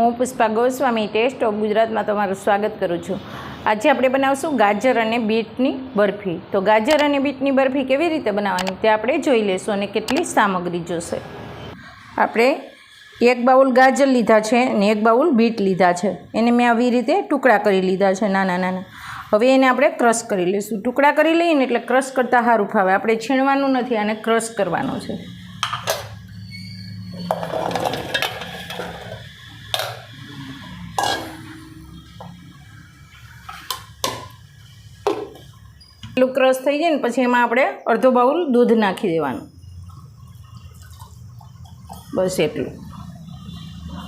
હું Pushpa Goswami, test of ગુજરાતમાં તમારું સ્વાગત કરું છું. આજે આપણે બનાવશું ગાજર અને બીટની બરફી. તો ગાજર અને બીટની બરફી કેવી રીતે બનાવવાની તે આપણે જોઈ લઈશું અને કેટલી સામગ્રી જોશે. આપણે એક બાઉલ ગાજર લીધા છે અને એક બાઉલ બીટ લીધા છે. એને મેં આવી રીતે ટુકડા કરી લીધા છે, નાના નાના. હવે એને આપણે ક્રશ કરી લઈશું ટુકડા કરી લઈએ ને એટલે ક્રશ કરતાં સારું ફાવે. આપણે છીણવાનું નથી, આને ક્રશ કરવાનું છે. એટલું ક્રશ થઈ જાય ને પછી એમાં આપણે અડધો બાઉલ દૂધ નાખી દેવાનું. બસ એટલું.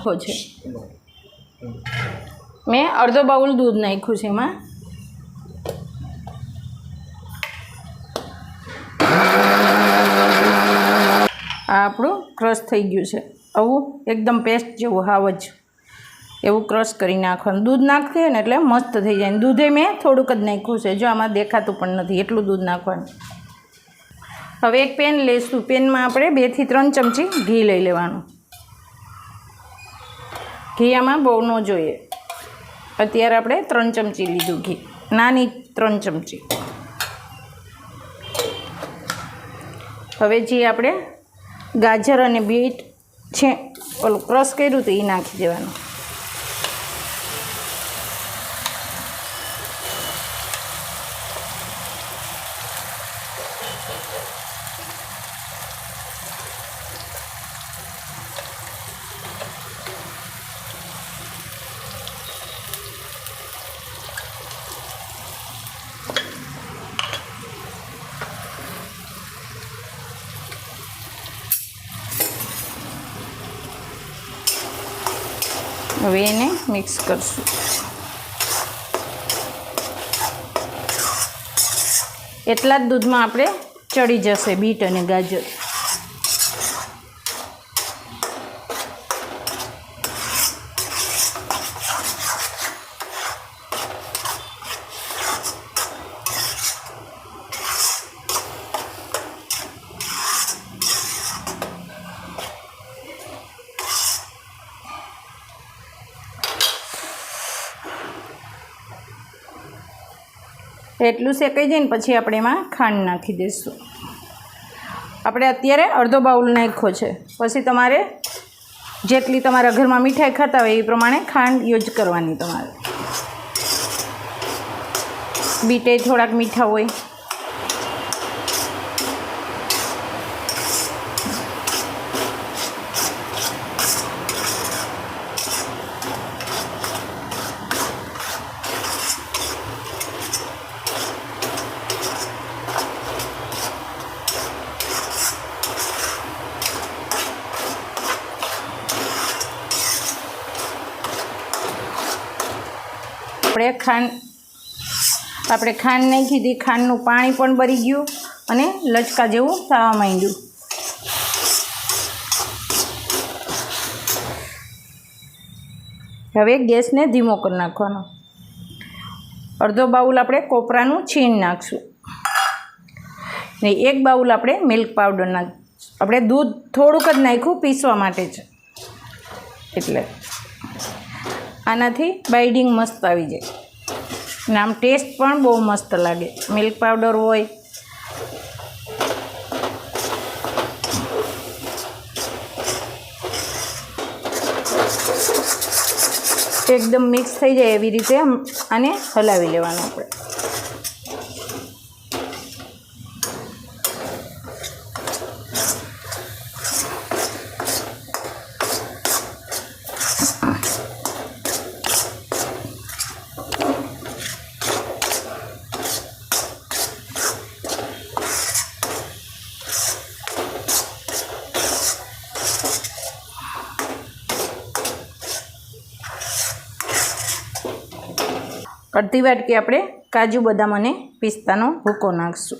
હો છે. મેં અડધો બાઉલ દૂધ નાખ્યું છે એમાં. આ આપણું ક્રશ થઈ ગયું છે. આવું એકદમ પેસ્ટ જેવું, હાવ જ. એવું ક્રશ કરી નાખવાનું. દૂધ નાખીએ ને એટલે મસ્ત થઈ જાય. દૂધે મેં થોડુંક જ નાખ્યું છે. જો આમાં દેખાતું પણ નથી. એટલું દૂધ નાખવાનું. હવે એક પેન લઈશું પેનમાં આપણે બેથી ત્રણ ચમચી ઘી લઈ લેવાનું. ઘી આમાં બહુ ન જોઈએ. અત્યારે આપણે ત્રણ ચમચી લીધું ઘી. નાની ત્રણ ચમચી. હવે જે આપણે ગાજર અને બીટ છે, ઓલું ક્રશ કર્યું તો એ નાખી દેવાનું. હવે એને મિક્સ કરશું. એટલા જ દૂધમાં આપણે ચડી જશે બીટ અને ગાજર. એટલું શેકાઈ જાય ને પછી આપણે એમાં ખાંડ નાખી દઈશું. આપણે અત્યારે અડધો બાઉલ નાખ્યો છે. પછી તમારે જેટલી તમારા ઘરમાં મીઠાઈ ખાતા હોય એ પ્રમાણે ખાંડ યુઝ કરવાની તમારે. બીટે થોડાક મીઠા હોય. આપણે ખાંડ આપણે ખાંડ નાખી હતી ખાંડનું પાણી પણ બળી ગયું અને લચકા જેવું થવા માંડ્યું. હવે ગેસને ધીમો કરી નાખવાનો. અડધો બાઉલ આપણે કોપરાનું છીણ નાખશું. ને એક બાઉલ આપણે મિલ્ક પાવડર નાખ, આપણે દૂધ થોડુંક જ નાખ્યું પીસવા માટે જ. એટલે આનાથી બાઇડિંગ મસ્ત આવી જાય. અને આમ ટેસ્ટ પણ બહુ મસ્ત લાગે. મિલ્ક પાવડર હોય. એકદમ મિક્સ થઈ જાય એવી રીતે આને હલાવી લેવાનું આપણે. અડધી વાટકી આપણે કાજુ, બદામ અને પિસ્તાનો ભૂકો નાખશું.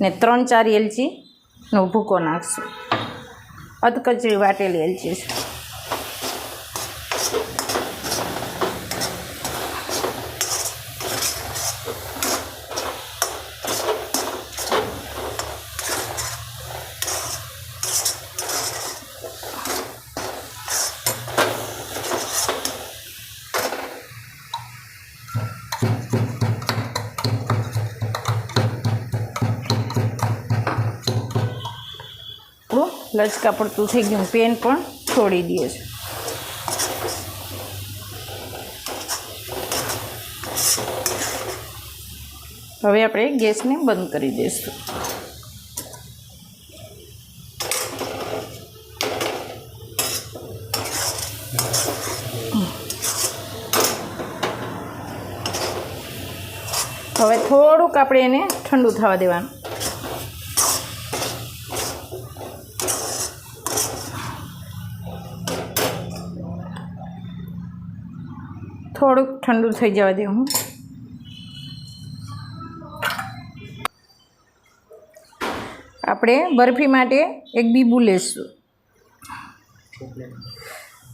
ને ત્રણ ચાર એલચીનો ભૂકો નાખશું. અધકચરી વાટેલી એલચી છે. લચકા પડતું થઈ ગયું, પેન પણ છોડી દઈએ છે. હવે આપણે ગેસને બંધ કરી દઈશું. હવે થોડુંક આપણે એને ઠંડુ થવા દેવાનું. થોડુંક ઠંડુ થઈ જવા દેવું આપણે બરફી માટે એક બીબું લેશું.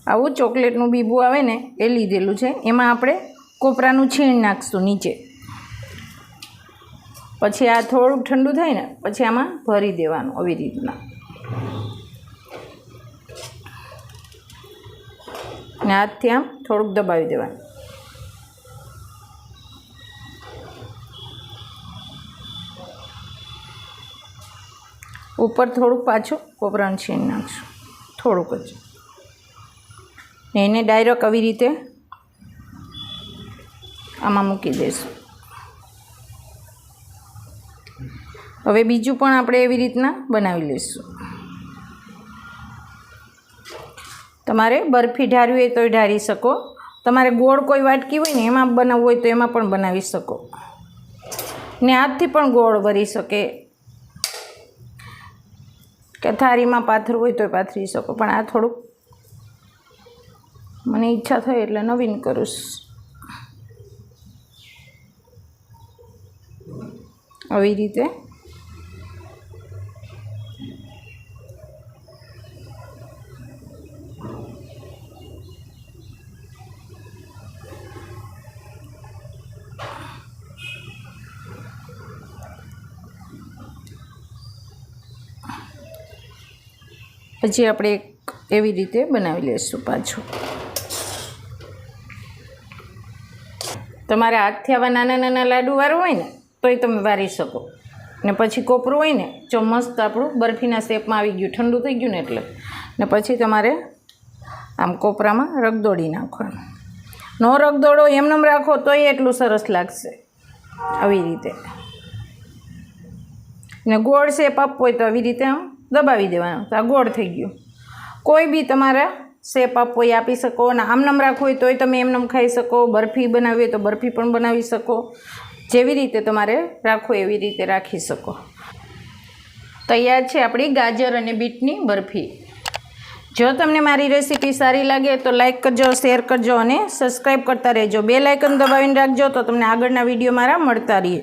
આવું ચોકલેટનું બીબું આવે ને એ લીધેલું છે. એમાં આપણે કોપરાનું છીણ નાખશું નીચે. પછી આ થોડુંક ઠંડુ થાય ને, પછી આમાં ભરી દેવાનું આવી રીતના. હાથથી આમ થોડુંક દબાવી દેવાનું. ઉપર થોડુંક પાછું કોપરાનું છીણ નાખશું. થોડુંક જ. ને એને ડાયરેક્ટ આવી રીતે આમાં મૂકી દઈશું હવે બીજું પણ આપણે એવી રીતના બનાવી લઈશું તમારે બરફી ઢારવી હોય તોય ઢારી શકો. તમારે ગોળ કોઈ વાટકી હોય ને એમાં બનાવવું હોય તો એમાં પણ બનાવી શકો. ને હાથથી પણ ગોળ વરી શકે. કે થારીમાં પાથરવું હોય તોય પાથરી શકો. પણ આ થોડુંક મને ઈચ્છા થઈ એટલે નવીન કરું આવી રીતે પછી આપણે એક એવી રીતે બનાવી લઈશું પાછું. તમારે હાથથી આવા નાના નાના લાડુ વાળું હોય ને, તોય તમે વારી શકો. ને પછી કોપરું હોય ને, જો મસ્ત આપણું બરફીના શેપમાં આવી ગયું, ઠંડુ થઈ ગયું ને એટલે. ને પછી તમારે આમ કોપરામાં રગદોડી નાખવાનું. નો રગદોડો એમનેમ રાખો, તોય એટલું સરસ લાગશે. આવી રીતે. ને ગોળ શેપ આપવો હોય તો આવી રીતે આમ દબાવી દેવાનું. તો આ ગોળ થઈ ગયું. કોઈ બી તમારા શેપ આપવો હોય આપી શકો, અને આમનામ રાખવું હોય તોય તમે એમનેમ ખાઈ શકો, બરફી બનાવી હોય તો બરફી પણ બનાવી શકો. જેવી રીતે તમારે રાખવું એવી રીતે રાખી શકો. તૈયાર છે આપણી ગાજર અને બીટની બરફી. જો તમને મારી રેસીપી સારી લાગે તો લાઇક કરજો, શેર કરજો અને સબસ્ક્રાઈબ કરતા રહેજો. બે લાઇકન દબાવીને રાખજો તો તમને આગળના વીડિયો મારા મળતા રહીએ.